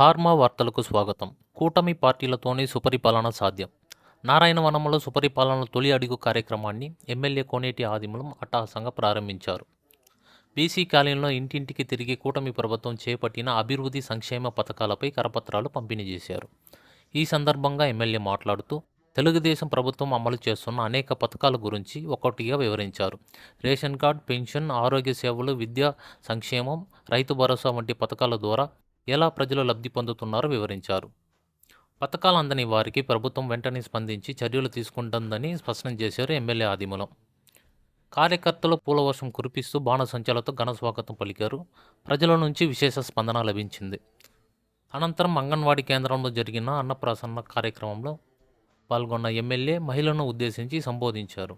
హార్మా వార్తలకు స్వాగతం. కూటమి పార్టీలతోనే సుపరిపాలన సాధ్యం. నారాయణవనంలో సుపరిపాలన తొలి అడుగు కార్యక్రమాన్ని ఎమ్మెల్యే కోనేటి ఆదిమూలం అట్టహాసంగా ప్రారంభించారు. బీసీ కాలనీలో ఇంటింటికి తిరిగి కూటమి ప్రభుత్వం చేపట్టిన అభివృద్ధి సంక్షేమ పథకాలపై కరపత్రాలు పంపిణీ చేశారు. ఈ సందర్భంగా ఎమ్మెల్యే మాట్లాడుతూ తెలుగుదేశం ప్రభుత్వం అమలు చేస్తున్న అనేక పథకాల గురించి ఒక్కొక్కటిగా వివరించారు. రేషన్ కార్డ్ పెన్షన్ ఆరోగ్య సేవలు విద్యా సంక్షేమం రైతు భరోసా వంటి పథకాల ద్వారా ఎలా ప్రజలు లబ్ధి పొందుతున్నారో వివరించారు. పథకాలు అందని వారికి ప్రభుత్వం వెంటనే స్పందించి చర్యలు తీసుకుంటుందని స్పష్టం చేశారు ఎమ్మెల్యే ఆదిమూలం. కార్యకర్తలు పూలవర్షం కురిపిస్తూ బాణసంచాలతో ఘన స్వాగతం పలికారు. ప్రజల నుంచి విశేష స్పందన లభించింది. అనంతరం అంగన్వాడీ కేంద్రంలో జరిగిన అన్నప్రాసన్న కార్యక్రమంలో పాల్గొన్న ఎమ్మెల్యే మహిళలను ఉద్దేశించి సంబోధించారు.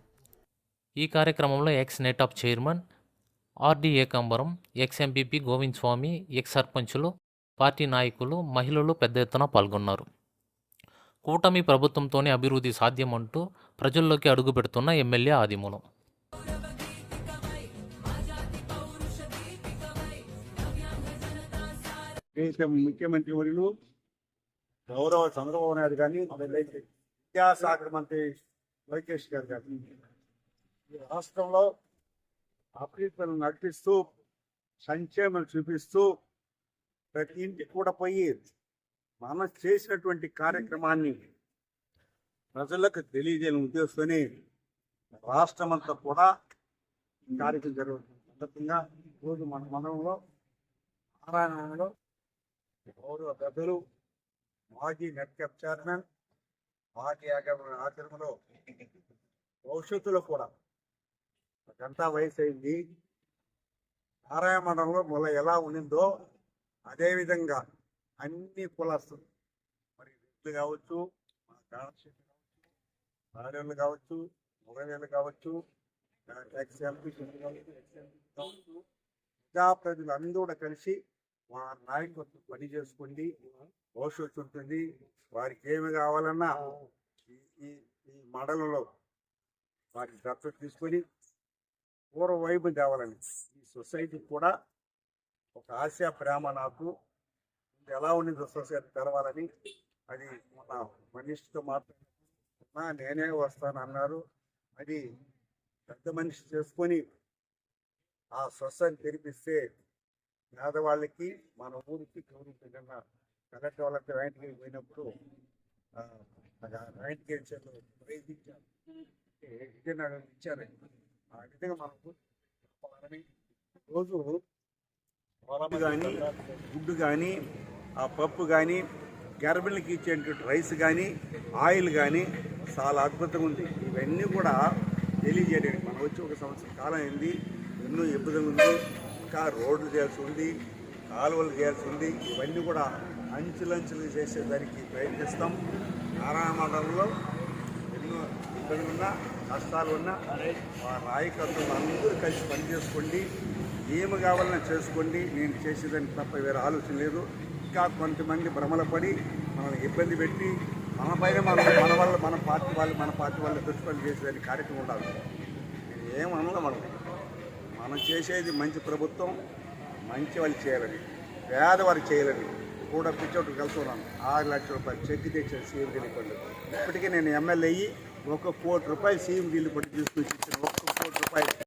ఈ కార్యక్రమంలో ex నెటాప్ chairman RD Ekambaram ex MPP Govind Swamy ex సర్పంచులు పార్టీ నాయకులు మహిళలు పెద్ద ఎత్తున పాల్గొన్నారు. కూటమి ప్రభుత్వంతోనే అభివృద్ధి సాధ్యమంటూ ప్రజల్లోకి అడుగు పెడుతున్న ఎమ్మెల్యే ఆదిమూలం. దేశ ముఖ్యమంత్రి వర్యులు గౌరవ చంద్రబాబు నాయుడు కానీ విద్యాశాఖ మంత్రి లోకేష్ గారు కానీ ఈ రాష్ట్రంలో అభివృద్ధిని నడిపిస్తూ సంక్షేమం చూపిస్తూ ప్రతి ఇంటికి కూడా పోయి మనం చేసినటువంటి కార్యక్రమాన్ని ప్రజలకు తెలియజేయని ఉద్దేశంతోనే రాష్ట్రమంతా కూడా కార్యక్రమం జరుగుతుంది సందర్భంగా ఈరోజు మన మండలంలో నారాయణలో గౌరవ పెద్దలు మాజీ నెట్కెప్ చైర్మన్ మాజీ ఆచరణలో భవిష్యత్తులో కూడా గంట వయసు అయింది. నారాయణ మండలంలో మొదల ఎలా ఉండిందో అదేవిధంగా అన్ని కులస్తులు మరి రెడ్లు కావచ్చు మా కాలక్షేత్రం కావచ్చు ఆడవాళ్ళు కావచ్చు మగవేళ్ళు కావచ్చు ప్రజలు కావచ్చు అందరూ కూడా కలిసి మా నాయకత్వం పని చేసుకోండి భవిష్యత్తు ఉంటుంది. వారికి ఏమి కావాలన్నా ఈ- ఈ ఈ మండలంలో వారికి దత్తత తీసుకొని పూర్వ వైపు తేవాలని ఈ సొసైటీ కూడా ఒక ఆశ ప్రేమ నాకు. ఎలా ఉండింది సొసైటీ తెరవాలని అది మన మనిషితో మాట్లాడుతున్నా. నేనే వస్తాను అన్నారు. అది పెద్ద మనిషి చేసుకొని ఆ సొసైటీ తెరిపిస్తే పేదవాళ్ళకి మన ఊరికి గౌరవించగల కలెక్టర్ వాళ్ళకి వెంటనే పోయినప్పుడు ఆ, నాకు ఆ వెంటనే చేతిలో ప్రైజ్ ఇచ్చారు విజయనగరం ఇచ్చారు. ఆ విధంగా మనకు చెప్పాలని రోజు కానీ గుడ్డు కానీ ఆ పప్పు కానీ గర్భిణికి ఇచ్చేటువంటి రైస్ కానీ ఆయిల్ కానీ చాలా అద్భుతంగా ఉంది. ఇవన్నీ కూడా తెలియజేయడానికి మనం వచ్చి ఒక సంవత్సరం కాలం అయింది. ఎన్నో ఇబ్బందులు ఉంది. ఇంకా రోడ్లు చేయాల్సి ఉంది కాలువలు చేయాల్సి ఉంది. ఇవన్నీ కూడా అంచులంచులు చేసేదానికి ప్రయత్నిస్తాం. నారాయణ మండలంలో ఎన్నో ఇబ్బందులు ఉన్నా కష్టాలు ఉన్నా మా నాయకత్వం అందరూ కలిసి పనిచేసుకోండి. ఏమి కావాలన్నా చేసుకోండి. నేను చేసేదానికి తప్ప వేరే ఆలోచన లేదు. ఇంకా కొంతమంది భ్రమల పడి మనల్ని ఇబ్బంది పెట్టి మన పైన మన మన వల్ల మన పార్టీ వాళ్ళు మన పార్టీ వాళ్ళు దుష్పని చేసేదానికి కార్యక్రమం ఉండాలి. నేను ఏమన్నా మనం. మనం చేసేది మంచి ప్రభుత్వం మంచి వాళ్ళు చేయాలని పేదవారు చేయాలని కూడా పిచ్చోటి కలిసి ఉన్నాను ఆరు లక్షల రూపాయలు చెక్ తెచ్చాను సీఎం ఢిల్లీ పండు నేను ఎమ్మెల్యే అయ్యి ఒక కోటి రూపాయలు సీఎం ఢిల్లీ పండు తీసుకొచ్చి కోటి ఒక్క